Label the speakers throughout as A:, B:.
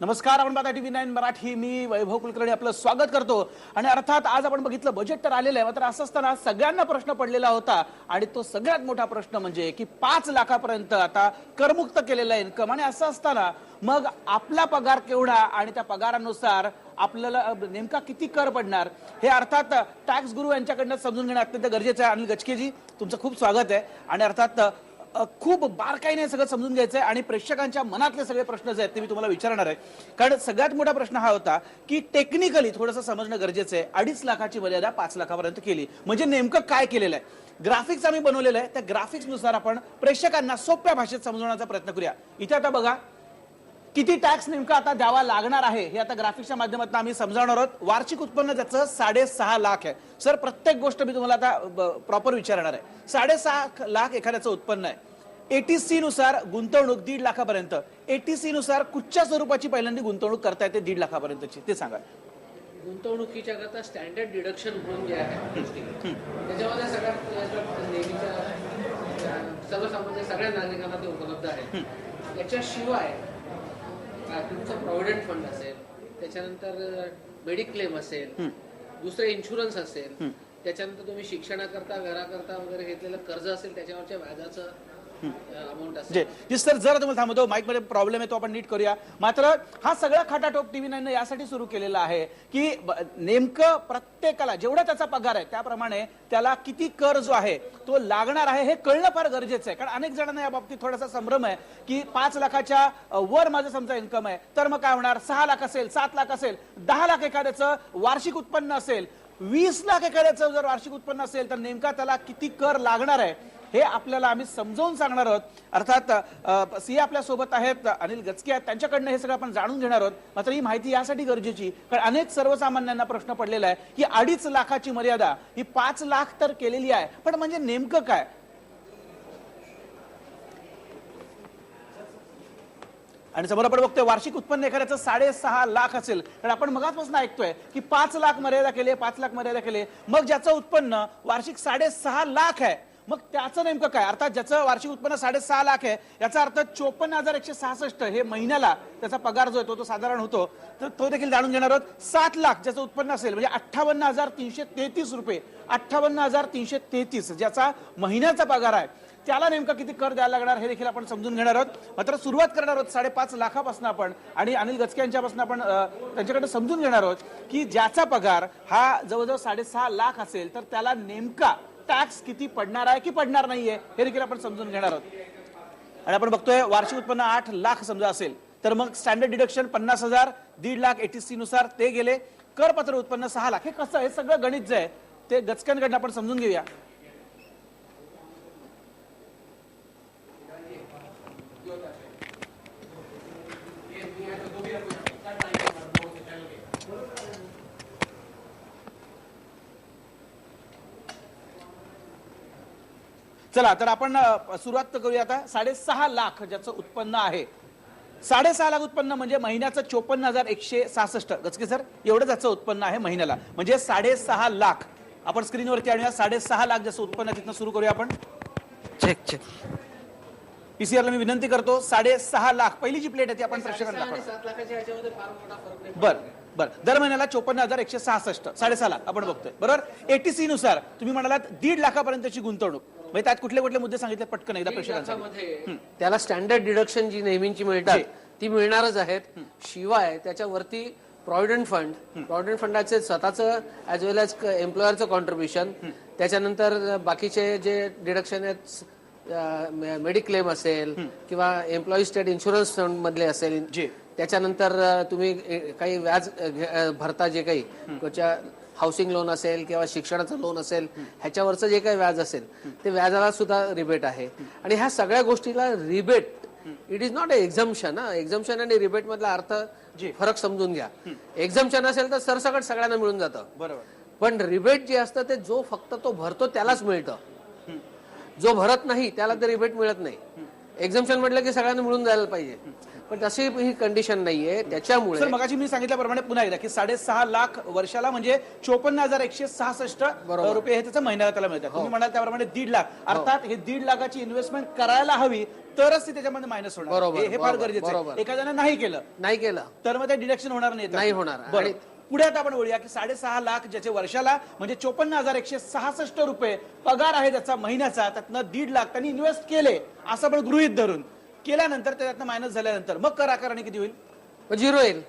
A: नमस्कार आपण बघा टीव्ही नाईन मराठी. मी वैभव कुलकर्णी आपलं स्वागत करतो. आणि अर्थात आज आपण बघितलं बजेट तर आलेलं आहे मात्र असं असताना सगळ्यांना प्रश्न पडलेला होता. आणि तो सगळ्यात मोठा प्रश्न म्हणजे की पाच लाखापर्यंत आता करमुक्त केलेला इन्कम आणि असं असताना मग आपला पगार केवढा आणि त्या पगारानुसार आपल्याला नेमका किती कर पडणार? हे अर्थात टॅक्स गुरु यांच्याकडनं समजून घेणं अत्यंत गरजेचं आहे. अनिल गचकेजी तुमचं खूप स्वागत आहे. आणि अर्थात खूप बारकाईने सगळं समजून घ्यायचं आहे आणि प्रेक्षकांच्या मनातले सगळे प्रश्न जे आहेत ते मी तुम्हाला विचारणार आहे. कारण सगळ्यात मोठा प्रश्न हा होता की टेक्निकली थोडंसं समजणं गरजेचं आहे. अडीच लाखाची मर्यादा पाच लाखापर्यंत केली. म्हणजे नेमकं काय केलेलं आहे? ग्राफिक्स आम्ही बनवलेलं आहे. त्या ग्राफिक्सनुसार आपण प्रेक्षकांना सोप्या भाषेत समजवण्याचा प्रयत्न करूया. इथे आता बघा किती टॅक्स नेमका आता द्यावा लागणार आहे हे आता ग्राफिक्सच्या माध्यमातून आम्ही समजावणार आहोत. वार्षिक उत्पन्न त्याचं साडेसहा लाख आहे. सर प्रत्येक गोष्ट मी तुम्हाला आता प्रॉपर विचारणार आहे. साडेसहा लाख एखाद्याचं उत्पन्न आहे. एटीसी नुसार गुंतवणूक दीड लाखापर्यंत. एटीसी नुसार कुठच्या स्वरूपाची पहिल्यांदा गुंतवणूक करता येते दीड लाखापर्यंतची ते सांगा.
B: गुंतवणुकीच्या करता स्टँडर्ड डिडक्शन म्हणून जे आहे त्याच्यामध्ये सगळ्यात अं, सर्वसामान्य सगळ्या नागरिकांना ते उपलब्ध आहे. त्याच्याशिवाय तुमचं प्रॉव्हिडंट फंड असेल त्याच्यानंतर मेडिक्लेम असेल दुसरे इन्शुरन्स असेल त्याच्यानंतर तुम्ही शिक्षणाकरता घराकरता वगैरे घेतलेलं कर्ज असेल त्याच्यावरच्या व्याजाचं
A: जे जी सर जरा तुम्हाला थांबवतो. माईकमध्ये प्रॉब्लेम आहे तो आपण नीट करूया. मात्र हा सगळा खटाटोप टीव्ही नाईन यासाठी सुरू केलेला आहे की नेमकं प्रत्येकाला जेवढा त्याचा पगार आहे त्याप्रमाणे त्याला किती कर जो आहे तो लागणार आहे हे कळणं फार गरजेचं आहे. कारण अनेक जणांना या बाबतीत थोडासा संभ्रम आहे की पाच लाखाच्या वर माझं समजा इन्कम आहे तर मग काय होणार? सहा लाख असेल सात लाख असेल दहा लाख एखाद्याचं वार्षिक उत्पन्न असेल वीस लाख एखाद्याचं जर वार्षिक उत्पन्न असेल तर नेमका त्याला किती कर लागणार आहे? हे आपल्याला आम्ही समजावून सांगणार आहोत. अर्थात सी आपल्यासोबत आहेत अनिल गचके आहेत त्यांच्याकडनं हे सगळं आपण जाणून घेणार आहोत. मात्र ही माहिती यासाठी गरजेची कारण अनेक सर्वसामान्यांना प्रश्न पडलेला आहे की अडीच लाखाची मर्यादा ही पाच लाख तर केलेली आहे. पण म्हणजे नेमकं काय? आणि समोर आपण बघतोय वार्षिक उत्पन्न एखाद्याचं साडेसहा लाख असेल. तर आपण मगाचपासून ऐकतोय की पाच लाख मर्यादा केले पाच लाख मर्यादा केले मग ज्याचं उत्पन्न वार्षिक साडेसहा लाख आहे मग त्याचं नेमकं काय? अर्थात ज्याचं वार्षिक उत्पन्न साडेसहा लाख आहे याचा अर्थ चोपन्न हजार एकशे सहासष्ट हे महिन्याला त्याचा पगार जो येतो तो साधारण होतो. तर तो देखील जाणून घेणार आहोत. सात लाख ज्याचं उत्पन्न असेल म्हणजे अठ्ठावन्न हजार तीनशे तेहतीस रुपये. अठ्ठावन्न हजार तीनशे तेहतीस ज्याचा महिन्याचा पगार आहे त्याला नेमका किती कर द्यायला लागणार हे देखील आपण समजून घेणार आहोत. मात्र सुरुवात करणार आहोत साडेपाच लाखापासून आपण आणि अनिल गचके यांच्यापासून आपण त्यांच्याकडे समजून घेणार आहोत की ज्याचा पगार हा जवळजवळ साडेसहा लाख असेल तर त्याला नेमका टॅक्स किती पडणार आहे की पडणार नाहीये हे देखील आपण समजून घेणार आहोत. आणि आपण बघतोय वार्षिक उत्पन्न आठ लाख समजा असेल तर मग स्टँडर्ड डिडक्शन पन्नास हजार दीड लाख एटीसी नुसार ते गेले. करपत्र उत्पन्न सहा लाख. हे कसं हे सगळं गणित जे आहे ते गचक्यांकडनं आपण समजून घेऊया. चला तर आपण सुरुवात करूया आता. साडेसहा लाख ज्याचं उत्पन्न आहे. साडेसहा लाख उत्पन्न म्हणजे महिन्याचं चोपन्न हजार एकशे सहासष्ट. गचके सर एवढं त्याचं उत्पन्न आहे महिन्याला. म्हणजे साडेसहा लाख. आपण स्क्रीनवरती आणूया. साडेसहा लाख ज्याचं उत्पन्न आहे तिथनं सुरू करूया आपण.
C: Check check.
A: पीसीआरला मी विनंती करतो. साडेसहा लाख. पहिली जी प्लेट आहे ती आपण प्रेक्षकांना
B: नाही
A: बर बर. दर महिन्याला चोपन्न हजार एकशे सहासष्ट. साडेसहा लाख. आपण बघतोय. बरोबर? एटीसी नुसार तुम्ही म्हणालात दीड लाखापर्यंतची गुंतवणूक. म्हणजे त्यात कुठले कुठले मुद्दे सांगितले? पटकन एकदा प्रेक्षकांसाठी.
B: त्याला स्टँडर्ड डिडक्शन जी नेहमीची मिळतात. ती मिळणारच आहेत. शिवाय त्याच्यावरती प्रॉव्हिडंट फंड प्रॉव्हिडंट फंडाचे स्वतःचं ऍज वेल एज एम्प्लॉयरचं कॉन्ट्रीब्युशन त्याच्यानंतर बाकीचे जे डिडक्शन आहेत मेडिक्लेम असेल किंवा एम्प्लॉई स्टेट इन्शुरन्स फंड मधले असेल.
A: जी.
B: त्याच्यानंतर तुम्ही काही व्याज भरता जे काही त्याच्या हाऊसिंग लोन असेल किंवा शिक्षणाचं लोन असेल ह्याच्यावरचं जे काही व्याज असेल ते व्याजाला सुद्धा रिबेट आहे. आणि ह्या सगळ्या गोष्टीला rebate it is not a exemption exemption आणि रिबेट मधला अर्थ फरक समजून घ्या. एक्झम्पशन असेल तर सरसकट सगळ्यांना मिळून जातं.
A: बरोबर.
B: पण रिबेट जे असतं ते जो फक्त तो भरतो त्यालाच मिळतं. जो भरत नाही त्याला ते रिबेट मिळत नाही. एक्झम्पशन म्हटलं की सगळ्यांना मिळून जायला पाहिजे. पण तशी ही कंडिशन नाहीये. त्याच्यामुळे
A: सर मगाशी मी सांगितल्याप्रमाणे पुन्हा एकदा की साडेसहा लाख वर्षाला म्हणजे चोपन्न हजार एकशे सहासष्ट. रुपये हे त्याचं महिन्याला त्याला मिळतात. तुम्ही म्हणाल त्याप्रमाणे दीड लाख. अर्थात हे दीड लाखाची इन्व्हेस्टमेंट करायला हवी तरच ती त्याच्यामध्ये मायनस होणार. हे हे फार गरजेचं आहे. एखाद्यानं नाही केलं
B: नाही केलं.
A: तर मग ते डिडक्शन होणार नाही.
B: होणार.
A: बरं. पुढे आता आपण बोलूया की साडेसहा लाख ज्याचे वर्षाला म्हणजे चोपन्न हजार एकशे सहासष्ट रुपये पगार आहे त्याचा महिन्याचा त्यातनं दीड लाख त्यांनी इन्व्हेस्ट केले असं आपण गृहित धरून. केल्यानंतर त्यातनं मायनस झाल्यानंतर. मग कर आकारणी किती होईल?
B: झिरो येईल.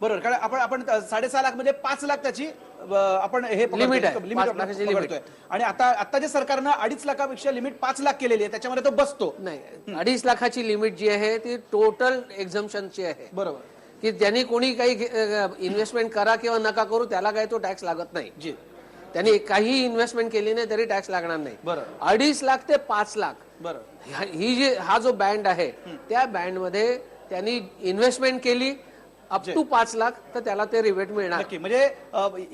A: बरोबर. कारण आपण आपण साडेसहा लाखमध्ये पाच लाख त्याची अ, आपण हे पकडतोय,
B: Limit आहे.
A: limit
B: पाच
A: आपण
B: लाखाची
A: पकडतोय. आणि आता आता जे सरकारनं अडीच लाखापेक्षा लिमिट पाच लाख केलेली आहे त्याच्यामध्ये तो बसतो.
B: नाही. अडीच लाखाची लिमिट जी आहे ती टोटल एक्झम्पशनची आहे.
A: बरोबर.
B: की ज्यांनी कोणी काही इन्व्हेस्टमेंट करा किंवा नका करू त्याला काही तो टॅक्स लागत नाही.
A: जी.
B: त्यांनी काही इन्व्हेस्टमेंट केली नाही तरी टॅक्स लागणार नाही. अडीच लाख ते पाच लाख. ही जी हा जो बँड आहे त्या बँडमध्ये त्यांनी इन्व्हेस्टमेंट केली अप टू पाच लाख तर त्याला ते रिबेट मिळणार.
A: म्हणजे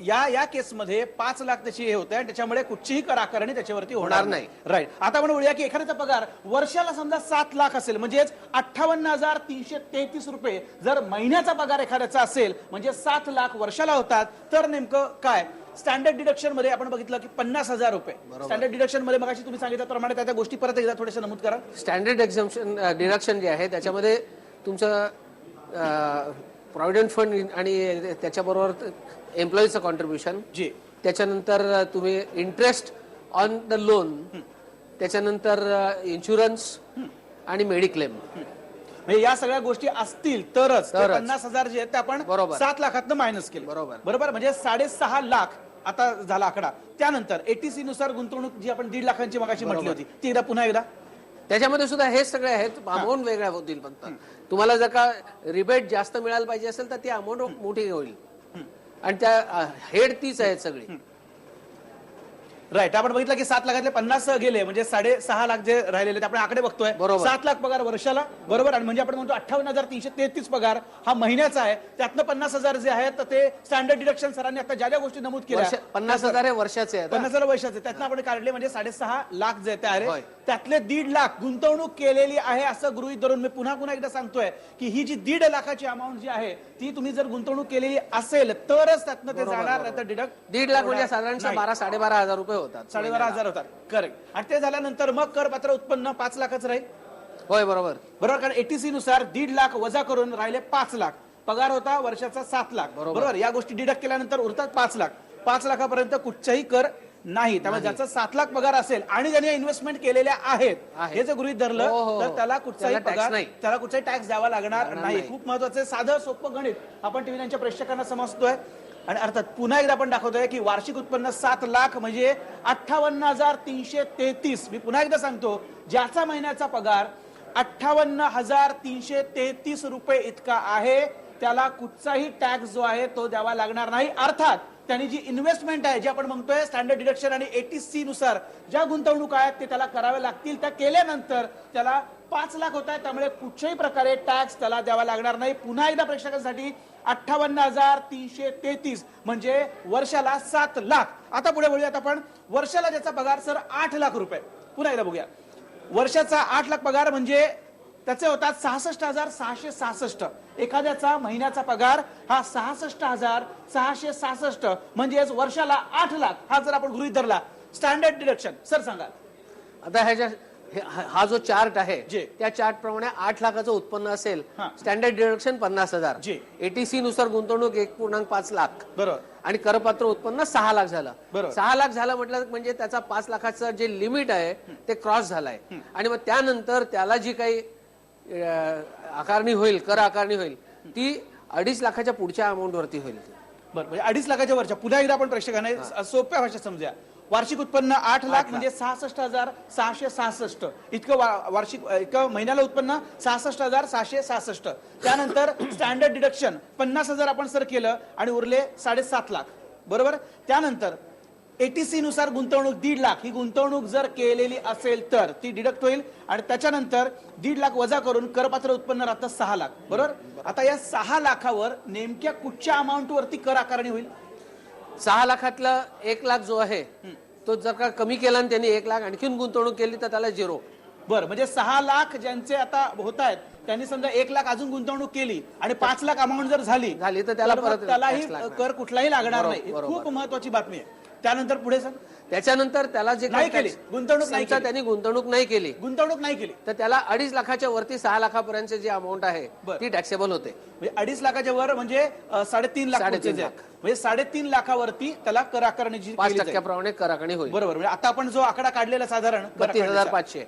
A: या या केसमध्ये पाच लाख त्याची हे होते आणि त्याच्यामुळे कुठचीही कर आकारणी त्याच्यावरती होणार
B: होणार
A: नाही. राईट आता आपण बोलूया की एखाद्याचा पगार वर्षाला समजा सात लाख असेल म्हणजेच अठ्ठावन्न हजार तीनशे तेहतीस रुपये जर महिन्याचा पगार एखाद्याचा असेल म्हणजे सात लाख वर्षाला होतात तर नेमकं काय? स्टँडर्ड डिडक्शनमध्ये आपण बघितलं की पन्नास हजार रुपये. स्टँडर्ड डिडक्शनमध्ये मगाशी तुम्ही सांगितल्याप्रमाणे त्या त्या गोष्टी परत एकदा थोडेसे नमूद करा.
B: स्टँडर्ड एक्झम्पशन डिडक्शन जे आहे त्याच्यामध्ये तुमचं प्रॉव्हिडंट फंड आणि त्याच्याबरोबर एम्प्लॉईचं कॉन्ट्रीब्युशन
A: जी.
B: त्याच्यानंतर तुम्ही इंटरेस्ट ऑन द लोन त्याच्यानंतर इन्शुरन्स आणि मेडिक्लेम
A: म्हणजे या सगळ्या गोष्टी असतील तरच. पन्नास हजार जे आहेत ते आपण
B: बरोबर.
A: सात लाखातनं मायनस केले.
B: बरोबर.
A: बरोबर? म्हणजे साडेसहा लाख आता झाला आकडा. त्यानंतर एटीसी नुसार गुंतवणूक जी आपण दीड लाखांची मगाशी म्हटली होती ती एकदा पुन्हा एकदा?
B: त्याच्यामध्ये सुद्धा हे सगळे आहेत अमाऊंट वेगळ्या होतील फक्त. तुम्हाला जर का रिबेट जास्त मिळायला पाहिजे असेल तर ती अमाऊंट मोठी होईल. आणि त्या हेड तीच आहेत सगळी.
A: राईट आपण बघितलं की सात लाखातले पन्नास गेले म्हणजे साडे सहा लाख जे राहिलेले ते आपण आकडे बघतोय
B: बरोबर.
A: सात लाख पगार वर्षाला बरोबर आणि म्हणजे आपण म्हणतो अठ्ठावन्न हजार तीनशे तेहतीस पगार हा महिन्याचा आहे त्यातनं पन्नास हजार जे आहेत तर ते स्टँडर्ड डिडक्शन सरांनी आता ज्या ज्या गोष्टी नमूद केल्या
B: पन्नास हजार हे वर्षाचे आहेत हा.
A: पन्नास हजार वर्षाचे त्यातनं आपण काढले म्हणजे साडेसहा लाख जे आहे. त्यातले दीड लाख गुंतवणूक केलेली आहे असं गृहित धरून मी पुन्हा पुन्हा एकदा सांगतोय की ही जी दीड लाखाची अमाऊंट जी आहे ती तुम्ही जर गुंतवणूक केलेली असेल तरच त्यातनं ते जाणार डिडक्ट
B: दीड लाख म्हणजे साधारणतः
A: नाही.
B: बारा साडेबारा हजार रुपये होतात
A: साडेबारा हजार होतात करेक्ट आणि ते झाल्यानंतर मग करपात्र उत्पन्न पाच लाखच राहील
B: होय बरोबर
A: बरोबर कारण एटीसी नुसार दीड लाख वजा करून राहिले पाच लाख पगार होता वर्षाचा सात लाख
B: बरोबर.
A: बरोबर या गोष्टी डिडक्ट केल्यानंतर उरतात पाच लाख पाच लाखापर्यंत कुठचाही कर नाही त्यामुळे ज्याचा सात लाख पगार असेल आणि ज्याने इन्व्हेस्टमेंट केलेल्या आहेत
B: आहेत.
A: हे जर गृहित
B: हो,
A: धरलं
B: हो,
A: तर
B: हो.
A: त्याला कुठचाही
B: त्याला tax
A: पगार
B: नाही.
A: त्याला कुठचाही टॅक्स द्यावा लागणार
B: लागणार
A: नाही
B: नाही.
A: खूप महत्वाचं आहे. साधं सोपं गणित आपण टीव्हीच्या प्रेक्षकांना समजतोय आणि अर्थात पुन्हा एकदा आपण दाखवतोय की वार्षिक उत्पन्न सात लाख म्हणजे अठ्ठावन्न हजार तीनशे तेहतीस. मी पुन्हा एकदा सांगतो ज्याचा महिन्याचा पगार अठ्ठावन्न हजार तीनशे तेहतीस रुपये इतका आहे त्याला कुठचाही टॅक्स जो आहे तो द्यावा लागणार नाही. अर्थात त्यांनी जी इन्व्हेस्टमेंट आहे जी आपण म्हणतोय स्टँडर्ड डिडक्शन आणि एटीसी नुसार ज्या गुंतवणूक आहेत ते त्याला कराव्या लागतील. त्या केल्यानंतर त्याला पाच लाख होत आहे त्यामुळे कुठच्याही प्रकारे टॅक्स त्याला द्यावा लागणार नाही. पुन्हा एकदा प्रेक्षकांसाठी अठ्ठावन्न हजार तीनशे तेहतीस म्हणजे वर्षाला सात लाख. आता पुढे बोलूयात आपण. वर्षाला ज्याचा पगार सर आठ लाख रुपये. पुन्हा एकदा बघूया. वर्षाचा आठ लाख पगार म्हणजे त्याचे होतात सहासष्ट हजार सहाशे सहासष्ट. एखाद्याचा महिन्याचा पगार हा सहासष्ट हजार सहाशे सहासष्ट. म्हणजेच वर्षाला आठ लाख हा जर आपण गृहित धरला. स्टँडर्ड डिडक्शन सर सांगा.
B: आता ह्याच्या हे- हा जो चार्ट आहे
A: जी.
B: त्या चार्ट प्रमाणे आठ लाखाचं उत्पन्न असेल
A: हा.
B: स्टँडर्ड डिडक्शन पन्नास हजार.
A: जी.
B: एटीसी नुसार गुंतवणूक एक पूर्णांक पाच लाख.
A: बरोबर.
B: आणि करपात्र उत्पन्न सहा लाख झालं.
A: बरोबर.
B: सहा लाख झालं म्हटलं म्हणजे त्याचा पाच लाखाचं जे लिमिट आहे ते क्रॉस झालंय. आणि मग त्यानंतर त्याला जी काही आकारणी होईल कर आकारणी होईल ती अडीच लाखाच्या पुढच्या अमाऊंट वरती होईल
A: बरं म्हणजे अडीच लाखाच्या वरच्या. पुन्हा एकदा आपण प्रेक्षकांना सोप्या भाषेत समजूया. वार्षिक उत्पन्न आठ लाख. म्हणजे सहासष्ट हजार सहाशे सहासष्ट. इतकं वार्षिक इतकं महिन्याला उत्पन्न सहासष्ट हजार सहाशे सहासष्ट. त्यानंतर स्टँडर्ड डिडक्शन पन्नास हजार आपण सर केलं आणि उरले साडेसात लाख. बरोबर? त्यानंतर एटीसी नुसार गुंतवणूक दीड लाख. ही गुंतवणूक जर केलेली असेल तर ती डिडक्ट होईल आणि त्याच्यानंतर दीड लाख वजा करून करपात्र उत्पन्न राहतं सहा लाख. बरोबर? आता या सहा लाखावर नेमक्या कुठच्या अमाऊंट वरती कर आकारणी होईल?
B: सहा लाखातला एक लाख जो आहे तो जर का कमी केला आणि त्यांनी एक लाख आणखीन गुंतवणूक केली तर त्याला झिरो
A: बरं म्हणजे सहा लाख ज्यांचे आता होत आहेत त्यांनी समजा एक लाख अजून गुंतवणूक केली आणि पाच लाख अमाऊंट जर झाली
B: झाली तर त्याला
A: त्यालाही. कर कुठलाही लागणार नाही. खूप महत्वाची बातमी आहे. त्यानंतर पुढे सर
B: त्याच्यानंतर त्याला जे
A: नाही
B: काही
A: केली. गुंतवणूक नाही केली.
B: त्यांनी गुंतवणूक नाही केली
A: गुंतवणूक नाही केली
B: तर त्याला अडीच लाखाच्या वरती सहा लाखापर्यंत जी अमाऊंट आहे
A: बरं.
B: ती टॅक्सेबल होते
A: म्हणजे अडीच लाखाच्या वर म्हणजे अ, साडेतीन लाख
B: साडेतीन
A: purchase आहे. म्हणजे साडेतीन लाखावरती त्याला कर आकारण्याची
B: पाच
A: केली जाईल.
B: टक्क्याप्रमाणे कराकणी होईल
A: बरोबर म्हणजे आता आपण जो आकडा काढलेला साधारण कर
B: बत्तीस हजार पाचशे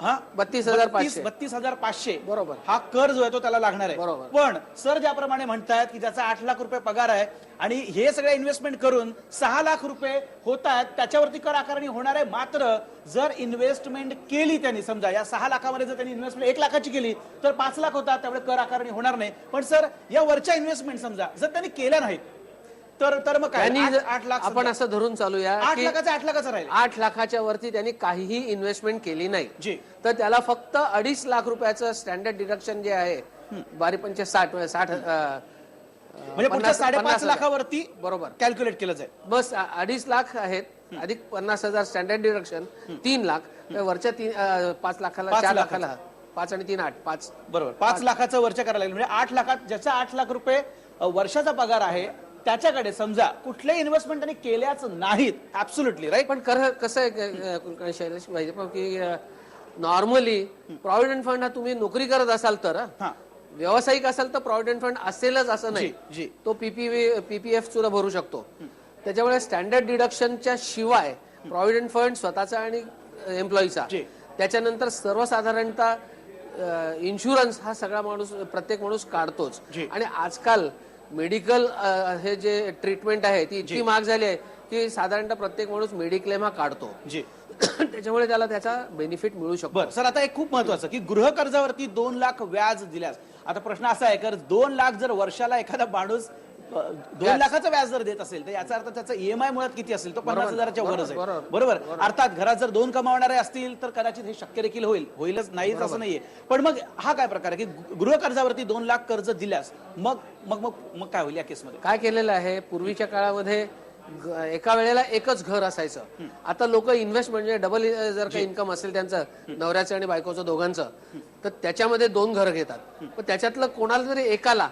A: हा
B: बत्तीस हजार पाचशे.
A: बत्तीस हजार पाचशे
B: बरोबर.
A: हा कर जो आहे तो त्याला लागणार आहे
B: बरोबर.
A: पण सर ज्याप्रमाणे म्हणतायत की ज्याचा आठ लाख रुपये पगार आहे आणि हे सगळे इन्व्हेस्टमेंट करून सहा लाख रुपये होत आहेत त्याच्यावरती कर आकारणी होणार आहे मात्र जर इन्व्हेस्टमेंट केली त्यांनी समजा या सहा लाखामध्ये जर त्यांनी इन्व्हेस्टमेंट एक लाखाची केली तर पाच लाख होतात त्यामुळे कर आकारणी होणार नाही पण सर या वरच्या इन्व्हेस्टमेंट समजा जर त्यांनी केल्या नाहीत तर तर मग काय?
B: त्यांनी
A: आठ- लाख
B: आपण
A: समजा.
B: असं धरून चालूया
A: आठ
B: की
A: लाखाचं आठ लाखाचं राहील.
B: आठ लाखाच्या वरती त्यांनी काहीही इन्व्हेस्टमेंट केली नाही. तर त्याला फक्त अडीच लाख रुपयाचं स्टँडर्ड डिडक्शन जे आहे बारी पंचे साठ साठ अं,
A: म्हणजे पुढच्या
B: पन्नास-
A: साडेपाच
B: पन्नास हजार.
A: लाखावरती
B: बरोबर.
A: कॅल्क्युलेट केलं जाईल.
B: बस अ- अडीच लाख आहेत अधिक पन्नास हजार स्टँडर्ड डिडक्शन तीन लाख. तर वरच्या तीन अं, पाच लाखाला
A: पाच
B: चार
A: लाखाचं.
B: लाखाला पाच आणि तीन आठ पाच.
A: बरोबर. पाच. लाखाचं वरच्या करायला लागेल. म्हणजे आठ लाखात ज्याचा आठ लाख रुपये अ, वर्षाचा पगार आहे त्याच्याकडे समजा कुठल्याही इन्व्हेस्टमेंट त्यांनी केल्याच नाहीत ऍब्सोल्युटली राईट
B: पण कर कसं आहे शैलेश की नॉर्मली प्रॉव्हिडंट फंड हा तुम्ही नोकरी करत असाल तर व्यावसायिक असाल तर प्रॉव्हिडंट फंड असेलच असं नाही.
A: जी
B: तो पीपी पीपीएफ सुद्धा भरू शकतो. त्याच्यामुळे स्टँडर्ड डिडक्शनच्या शिवाय प्रॉव्हिडंट फंड स्वतःचा आणि एम्प्लॉईचा. त्याच्यानंतर सर्वसाधारणतः इन्शुरन्स हा सगळा माणूस प्रत्येक माणूस काढतोच. आणि आजकाल मेडिकल हे जे ट्रीटमेंट आहे ती इतकी महाग झाली आहे की साधारणतः प्रत्येक माणूस मेडिक्लेम हा काढतो.
A: जी.
B: त्याच्यामुळे त्याला त्याचा बेनिफिट मिळू शकतो.
A: सर आता एक खूप महत्वाचं की गृह कर्जावरती दोन लाख व्याज दिल्यास आता प्रश्न असा आहे की दोन लाख जर वर्षाला एखादा माणूस दोन. लाखाचं व्याज जर देत असेल तर याचा अर्थ त्याचा ईएमआय मुळात किती असेल? तो पन्नास हजाराच्या वरच आहे.
B: बरोबर,
A: अर्थात घरात जर दोन कमावणारे असतील तर कदाचित हे शक्य देखील होईल. होईलच नाहीच असं नाहीये. पण मग हा काय प्रकार आहे? की गृह कर्जावरती दोन लाख कर्ज दिल्यास मग मग मग मग काय होईल या केसमध्ये?
B: काय केलेलं आहे? पूर्वीच्या काळामध्ये एका वेळेला एकच घर असायचं. आता लोक इन्व्हेस्ट म्हणजे डबल जर काही इन्कम असेल त्यांचं नवऱ्याचं आणि बायकोचं दोघांचं तर त्याच्यामध्ये दोन घर घेतात. पण त्याच्यातलं कोणाला तरी एकाला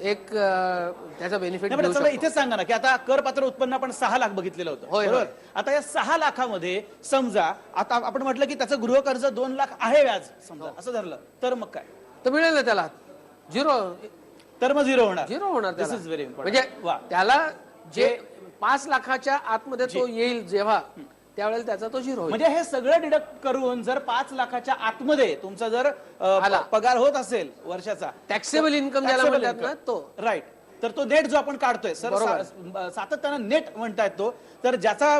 B: एक त्याचा बेनिफिट
A: इथेच सांगा ना की आता करपात्र उत्पन्न आपण सहा लाख बघितलेलं होतं
B: होय,
A: बरोबर. आता या सहा लाखामध्ये समजा आता आपण म्हटलं की त्याचं गृह कर्ज दोन लाख आहे व्याज समजा असं धरलं तर मग काय?
B: तर मिळेल ना त्याला? झिरो
A: तर मग झिरो होणार.
B: झिरो होणार
A: दिस इज व्हेरी
B: म्हणजे
A: वा.
B: त्याला जे पाच लाखाच्या आतमध्ये तो येईल जेव्हा त्यावेळेला त्याचा तो झिरो
A: म्हणजे हे सगळं डिडक्ट करून जर पाच लाखाच्या आतमध्ये तुमचा जर अ,
B: आला.
A: पगार होत असेल वर्षाचा
B: टॅक्सेबल इन्कम ज्याला
A: Taxable
B: म्हणतात ना. तो
A: राईट तर तो नेट जो आपण काढतोय सर
B: बरोबर.
A: सातत्यानं नेट म्हणतायत तो तर ज्याचा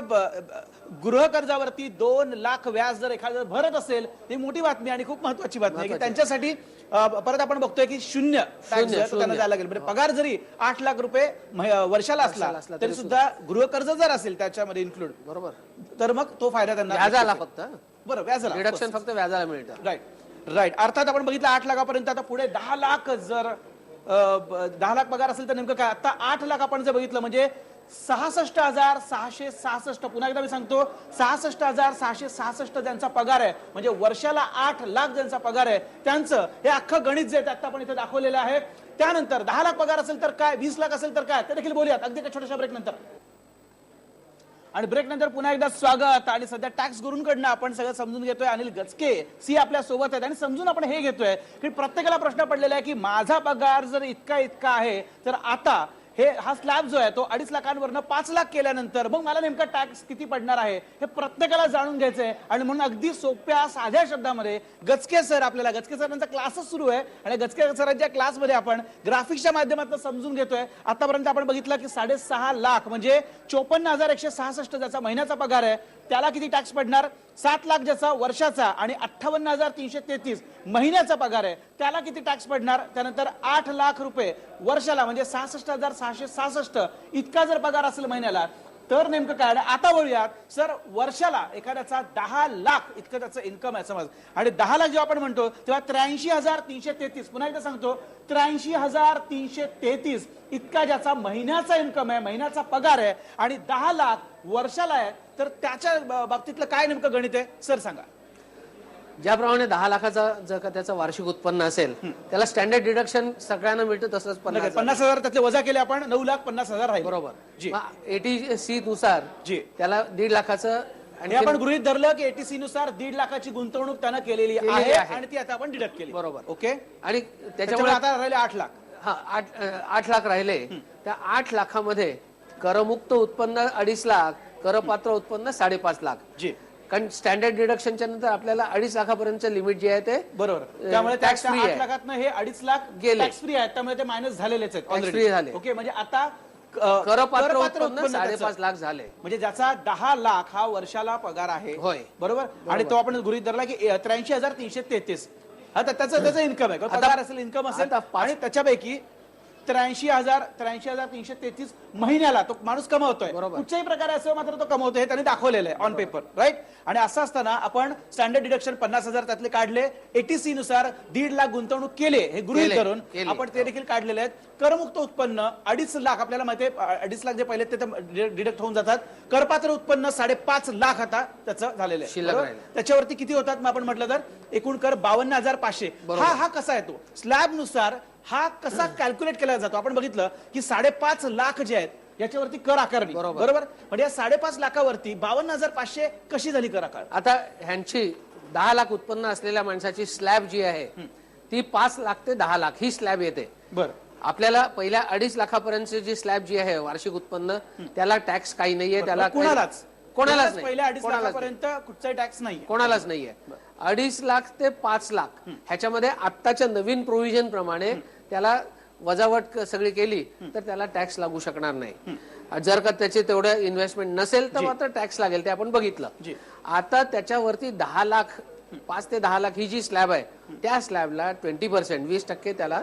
A: गृह कर्जावरती दोन लाख व्याज जर एखादं भरत असेल ही मोठी बातमी आणि खूप महत्वाची बातमी आहे की. त्यांच्यासाठी परत आपण बघतोय की शून्य. त्यांना द्यायला लागेल. म्हणजे पगार जरी आठ लाख रुपये वर्षाला असला तरी सुद्धा गृह कर्ज जर असेल त्याच्यामध्ये इन्क्लूड
B: बरोबर.
A: तर मग तो फायदा त्यांना
B: व्याजाला फक्त
A: बरं व्याजाला
B: डिडक्शन फक्त व्याजाला मिळतं.
A: राईट राईट अर्थात आपण बघितलं आठ लाखापर्यंत आता पुढे दहा लाख जर दहा लाख पगार असेल तर नेमकं काय? आता आठ लाख आपण जर बघितलं म्हणजे सहासष्ट हजार सहाशे सहासष्ट पुन्हा एकदा मी सांगतो सहासष्ट हजार सहाशे सहासष्ट ज्यांचा पगार आहे म्हणजे वर्षाला आठ लाख ज्यांचा पगार आहे त्यांचं हे अख्खं गणित जे आहे ते आता आपण इथे दाखवलेलं आहे. त्यानंतर दहा लाख पगार असेल तर काय? वीस लाख असेल तर काय? ते देखील बोलूयात अगदी छोट्याशा ब्रेक नंतर. आणि ब्रेक नंतर पुन्हा एकदा स्वागत. आणि सध्या टॅक्स गुरूंकडनं आपण सगळं समजून घेतोय अनिल गचके सी आपल्यासोबत आहेत आणि समजून आपण हे घेतोय की प्रत्येकाला प्रश्न पडलेला आहे की माझा पगार जर इतका इतका आहे तर आता हे हा स्लॅब जो आहे तो अडीच लाखांवरनं पाच लाख केल्यानंतर मग मला नेमका टॅक्स किती पडणार आहे हे प्रत्येकाला जाणून घ्यायचंय आणि म्हणून अगदी सोप्या साध्या शब्दामध्ये गचके सर आपल्याला गचके सरांचा क्लासच सुरू आहे. आणि गचके सरांच्या क्लासमध्ये आपण ग्राफिक्सच्या माध्यमातून समजून घेतोय. आतापर्यंत आपण बघितलं की साडेसहा लाख म्हणजे चोपन्न हजार एकशे सहासष्ट ज्याचा महिन्याचा पगार आहे त्याला किती टॅक्स पडणार? सात लाख ज्याचा वर्षाचा आणि अठ्ठावन्न हजार तीनशे तेहतीस महिन्याचा पगार आहे. त्याला किती टॅक्स पडणार? त्यानंतर आठ लाख रुपये. वर्षाला म्हणजे सहासष्ट हजार सहाशे सहासष्ट. इतका जर पगार असेल महिन्याला तर नेमकं काय? आता वळूयात सर वर्षाला एखाद्याचा दहा लाख इतकं त्याचं इन्कम आहे समज. आणि दहा लाख जेव्हा आपण म्हणतो तेव्हा त्र्याऐंशी हजार तीनशे तेहतीस पुन्हा एकदा सांगतो त्र्याऐंशी हजार तीनशे तेहतीस इतका ज्याचा महिन्याचा इन्कम आहे महिन्याचा पगार आहे आणि दहा लाख वर्षाला आहे तर त्याच्या बाबतीतलं काय नेमकं गणित आहे? सर सांगा.
B: ज्याप्रमाणे दहा लाखाचा जर का त्याचं वार्षिक उत्पन्न असेल त्याला स्टँडर्ड डिडक्शन सगळ्यांना मिळतं तसंच पन्नास
A: हजार. त्यातले वजा केले आपण नऊ लाख पन्नास हजार राहील.
B: बरोबर. एटी सी नुसार
A: जी.
B: त्याला दीड लाखाचं आणि
A: आपण गृहित धरलं की एटीसी नुसार दीड लाखाची गुंतवणूक त्यानं केलेली आहे
B: आहे.
A: आणि ती आता आपण डिडक्ट केली.
B: बरोबर.
A: ओके?
B: आणि
A: त्याच्यामुळे आता राहिले आठ लाख.
B: हा आठ आठ लाख राहिले. त्या आठ लाखामध्ये करमुक्त उत्पन्न अडीच लाख करपात्र उत्पन्न साडेपाच लाख.
A: जी.
B: कारण स्टँडर्ड डिडक्शनच्या नंतर आपल्याला अडीच लाखापर्यंत लिमिट जे आहे ते
A: बरोबर त्यामुळे
B: free
A: आठ
B: आहे.
A: हे अडीच लाख
B: गेले.
A: टॅक्स फ्री आहेत त्यामुळे ते मायनस झालेलेच आहेत
B: Tax
A: already.
B: free झाले.
A: ओके म्हणजे आता अ,
B: करपात्र
A: करपात्र
B: उत्पन्न
A: उत्पन्न
B: साडेपाच
A: त्याचं.
B: लाख झाले
A: म्हणजे ज्याचा दहा लाख हा वर्षाला पगार आहे
B: होय.
A: बरोबर आणि तो आपण गृहित धरला की त्र्याऐंशी हजार तीनशे तेहतीस हा तर त्याचं त्याचं इन्कम आहे पगार असेल इन्कम असेल
B: आता पाच-
A: आणि त्याच्यापैकी त्र्याऐंशी हजार त्र्याऐंशी हजार तीनशे तेहतीस महिन्याला तो माणूस कमवतोय. कुठच्याही प्रकारे असं मात्र तो कमवतोय हे त्यांनी दाखवलेलं आहे ऑन पेपर राईट आणि असं असताना आपण स्टँडर्ड डिडक्शन पन्नास हजार त्यातले काढले एटीसी नुसार दीड लाख गुंतवणूक केले हे गृहित
B: केले.
A: आपण ते देखील काढलेले आहेत. करमुक्त उत्पन्न अडीच लाख आपल्याला माहिती आहे अडीच लाख जे पहिले ते डिडक्ट होऊन जातात. करपात्र उत्पन्न साडेपाच लाख आता त्याचं झालेलं आहे. त्याच्यावरती किती होतात? मग आपण म्हटलं तर एकूण कर बावन्न हजार पाचशे. हा हा कसा आहे तो? स्लॅबनुसार हा कसा कॅल्क्युलेट केला जातो? आपण बघितलं की साडेपाच लाख जे आहेत याच्यावरती कर आकारणी.
B: बरोबर.
A: म्हणजे या साडेपाच लाखावरती बावन्न हजार पाचशे कशी झाली कर आकार?
B: आता ह्यांची दहा लाख उत्पन्न असलेल्या माणसाची स्लॅब जी आहे ती पाच लाख ते दहा लाख ही स्लॅब येते.
A: बर.
B: आपल्याला पहिल्या अडीच लाखापर्यंतची जी स्लॅब जी आहे वार्षिक उत्पन्न त्याला टॅक्स काही नाहीये त्याला
A: कोणालाच?
B: कोणालाच नाही.
A: लाखापर्यंत कुठचाही टॅक्स नाही
B: कोणालाच नाहीये. अडीच लाख ते पाच लाख ह्याच्यामध्ये आत्ताच्या नवीन प्रोव्हिजन प्रमाणे त्याला वजावट सगळी केली तर त्याला टॅक्स लागू शकणार नाही. जर का त्याचे तेवढं इन्व्हेस्टमेंट नसेल तर मात्र टॅक्स लागेल ते आपण बघितलं. आता त्याच्यावरती दहा लाख पाच ते दहा लाख ही जी स्लॅब आहे त्या स्लॅबला ट्वेंटी पर्सेंट वीस टक्के त्याला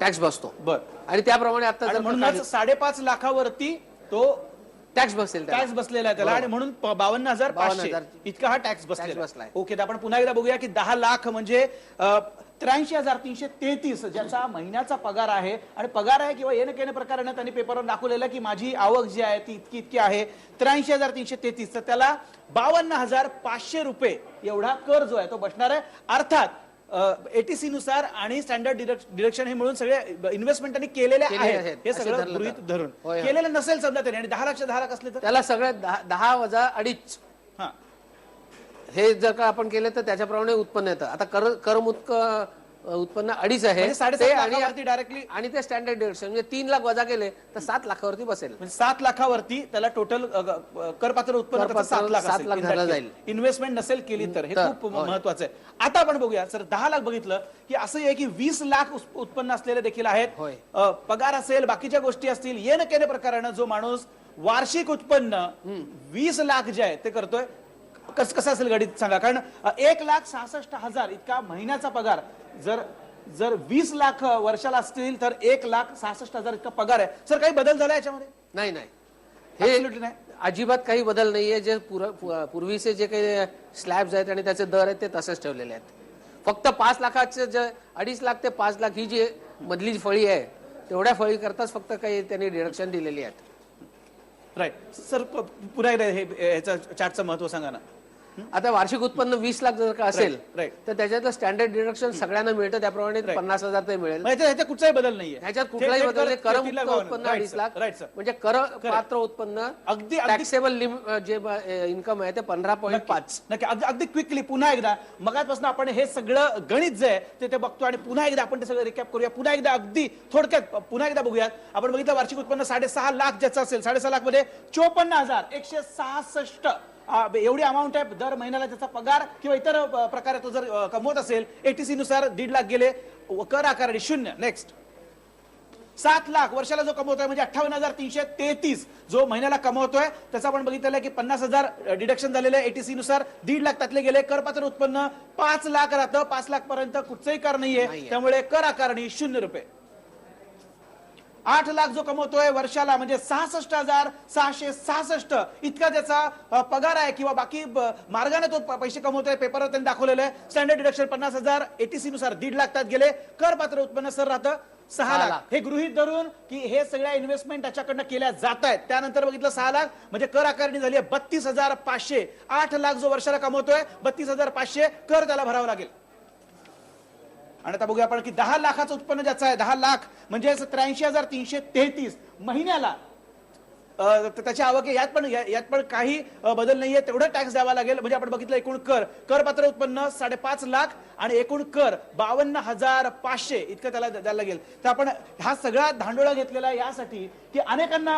B: टॅक्स बसतो.
A: बर.
B: आणि त्याप्रमाणे आता
A: म्हणूनच साडेपाच लाखावरती तो
B: टॅक्स बसेल त्याला.
A: टॅक्स बसलेला आहे त्याला. आणि म्हणून प- बावन्न हजार पाचशे.
B: 52,000
A: इतका हा टॅक्स बसलेला
B: बसलाय.
A: आहे. ओके तर आपण पुन्हा एकदा बघूया की दहा लाख म्हणजे त्र्याऐंशी हजार तीनशे तेहतीस ज्याचा महिन्याचा पगार आहे. आणि पगार आहे किंवा येणं केणं प्रकारानं त्यांनी पेपरवर दाखवलेलं की माझी आवक जी आहे ती इतकी इतकी आहे. त्र्याऐंशी हजार तीनशे तेहतीस. तर त्याला बावन्न हजार पाचशे रुपये एवढा कर जो आहे तो बसणार आहे. अर्थात एटीसी नुसार आणि स्टँडर्ड डिडक्शन हे मिळून सगळे इन्व्हेस्टमेंट त्यांनी केलेले आहेत. हे सगळं गृहित. धरून. केलेलं नसेल समजा त्याने. आणि दहा लाख दहा लाख असले तर?
B: त्याला सगळे दहा वजा अडीच.
A: हा.
B: हे जर का आपण केलं तर त्याच्याप्रमाणे उत्पन्न येतं. आता कर करमुक्त उत्पन्न अडीच आहे.
A: म्हणजे
B: ते आणि ते स्टँडर्ड म्हणजे तीन लाख वजा केले तर सात लाखावरती बसेल.
A: म्हणजे सात लाखावरती त्याला टोटल करपात्र उत्पन्न सात लाख
B: जाईल.
A: इन्व्हेस्टमेंट नसेल केली तर. हे खूप. महत्वाचं आहे. आता आपण बघूया. सर दहा लाख बघितलं की असं आहे की वीस लाख उत्पन्न असलेले देखील आहेत. पगार असेल बाकीच्या गोष्टी असतील येणं केणे प्रकारानं जो माणूस वार्षिक उत्पन्न वीस लाख जे आहे ते करतोय. कस कसं असेल गणित सांगा. कारण एक लाख सहासष्ट हजार इतका महिन्याचा पगार. जर जर वीस लाख वर्षाला असतील तर एक लाख सहासष्ट हजार इतका पगार आहे. सर काही बदल झाला याच्यामध्ये?
B: नाही नाही. हे
A: नाही.
B: अजिबात काही बदल नाहीये. जे पूर्वीचे जे काही स्लॅब्स आहेत आणि त्याचे दर आहेत ते तसेच ठेवलेले आहेत. फक्त पाच लाखाचे जे अडीच लाख ते पाच लाख ही जी मधली फळी आहे तेवढ्या फळी करताच फक्त काही त्यांनी डिडक्शन दिलेली आहेत.
A: राईट सर प- पुन्हा एकदा हे याचा चार्टचं महत्त्व सांगा ना.
B: आता वार्षिक उत्पन्न वीस लाख जर का असेल. तर त्याच्यातलं स्टँडर्ड डिडक्शन सगळ्यांना मिळतं त्याप्रमाणे पन्नास हजार ते मिळेल.
A: कुठचाही बदल नाहीये.
B: ह्याच्यात कुठलाही बदल नाही.
A: थेट
B: कर
A: कर- तीन लाख
B: मुक्त
A: बावन्न.
B: उत्पन्न अडीच. लाख. म्हणजे कर पात्र उत्पन्न
A: अगदी-
B: टॅक्सेबल जे इन्कम आहे ते पंधरा पॉईंट पाच.
A: नक्की. अगदी क्विकली पुन्हा एकदा मगापासून आपण हे सगळं गणित जे आहे ते बघतो आणि पुन्हा एकदा आपण ते सगळं रिकॅप करूया. पुन्हा एकदा अगदी थोडक्यात पुन्हा एकदा बघूयात. आपण बघितलं वार्षिक उत्पन्न साडेसहा लाख ज्याचं असेल साडेसहा लाखमध्ये चोपन्न हजार एकशे सहासष्ट एवढी अमाऊंट आहे दर महिन्याला त्याचा पगार किंवा इतर प्रकारे तो जर कमवत असेल एटीसी नुसार दीड लाख गेले कर आकारणी शून्य नेक्स्ट सात लाख वर्षाला जो कमवतोय म्हणजे अठ्ठावन्न हजार तीनशे तेहतीस जो महिन्याला कमवतोय त्याचा आपण बघितलेलं की पन्नास हजार डिडक्शन झालेलं आहे एटीसी नुसार दीड लाख त्यातले गेले करपात्र उत्पन्न पाच लाख राहतं पाच लाख पर्यंत कुठचंही कर नाहीये. त्यामुळे कर आकारणी शून्य रुपये आठ लाख जो कमवतोय वर्षाला म्हणजे सहासष्ट हजार सहाशे सहासष्ट. इतका त्याचा पगार आहे किंवा बाकी मार्गाने तो पैसे कमवतोय पेपरवर त्यांनी दाखवलेलं आहे. स्टँडर्ड डिडक्शन पन्नास हजार एटीसी नुसार दीड लाख त्यात गेले. करपात्र उत्पन्न सर राहतं सहा लाख. हे गृहित धरून की हे सगळ्या इन्व्हेस्टमेंट त्याच्याकडनं केल्या जात आहेत. त्यानंतर बघितलं सहा लाख म्हणजे कर आकारणी झाली आहे बत्तीस हजार पाचशे. आठ लाख जो वर्षाला कमवतोय बत्तीस हजार पाचशे कर त्याला भरावा लागेल. आणि आता बघूया आपण की दहा लाखाचं उत्पन्न ज्याचं आहे दहा लाख म्हणजे त्र्याऐंशी हजार तीनशे तेहतीस महिन्याला त्याच्या त्याची आवक आहे. यात पण यात पण काही बदल नाहीये. तेवढं टॅक्स द्यावा लागेल. म्हणजे आपण बघितलं एकूण कर. करपात्र उत्पन्न साडेपाच लाख आणि एकूण कर बावन्न हजार पाचशे इतकं त्याला द्यायला लागेल. तर आपण हा सगळा धांडोळा घेतलेला आहे यासाठी की अनेकांना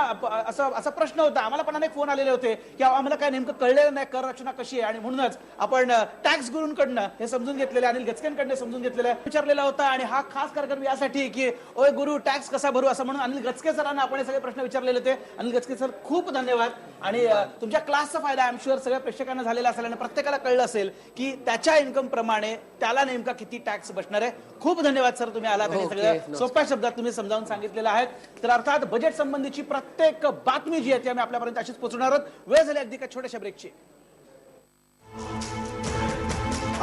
A: असा असा प्रश्न होता. आम्हाला पण अनेक फोन आलेले होते की आम्हाला काय नेमकं कळलेलं नाही कर रचना कशी आहे? आणि म्हणूनच आपण टॅक्स गुरूंकडनं हे समजून घेतलेलं अनिल गचकेंकडनं समजून घेतलेलं आहे. विचारलेला होता आणि हा खास कार्यक्रम यासाठी की ओय गुरु टॅक्स कसा भरू? असं म्हणून अनिल गचके सरांना आपण हे सगळे प्रश्न विचारलेले होते. अनिल गचके सर खूप धन्यवाद. आणि तुमच्या क्लासचा फायदा आय एम शुअर सगळ्या प्रेक्षकांना झालेला असेल आणि प्रत्येकाला कळलं असेल की त्याच्या इन्कम प्रमाणे त्याला नेमका किती टॅक्स बसणार आहे. खूप धन्यवाद सर तुम्ही आलात आणि सगळं. सोप्या शब्दात तुम्ही समजावून सांगितलेलं आहे. तर अर्थात बजेट संबंधीची प्रत्येक बातमी जी आहे ती आम्ही आपल्यापर्यंत अशीच पोहोचणार आहोत. वेळ झाली अगदी का छोट्याशा ब्रेकची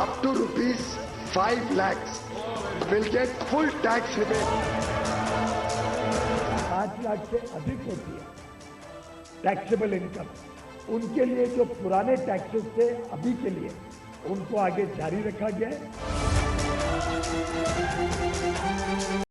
D: up to rupees 5 lakhs. Will get full tax rebate.
E: पाँच लाख से अधिक होती. है टैक्सेबल इनकम उनके लिए जो पुराने टैक्सेस थे अभी के लिए उनको आगे जारी रखा गया है।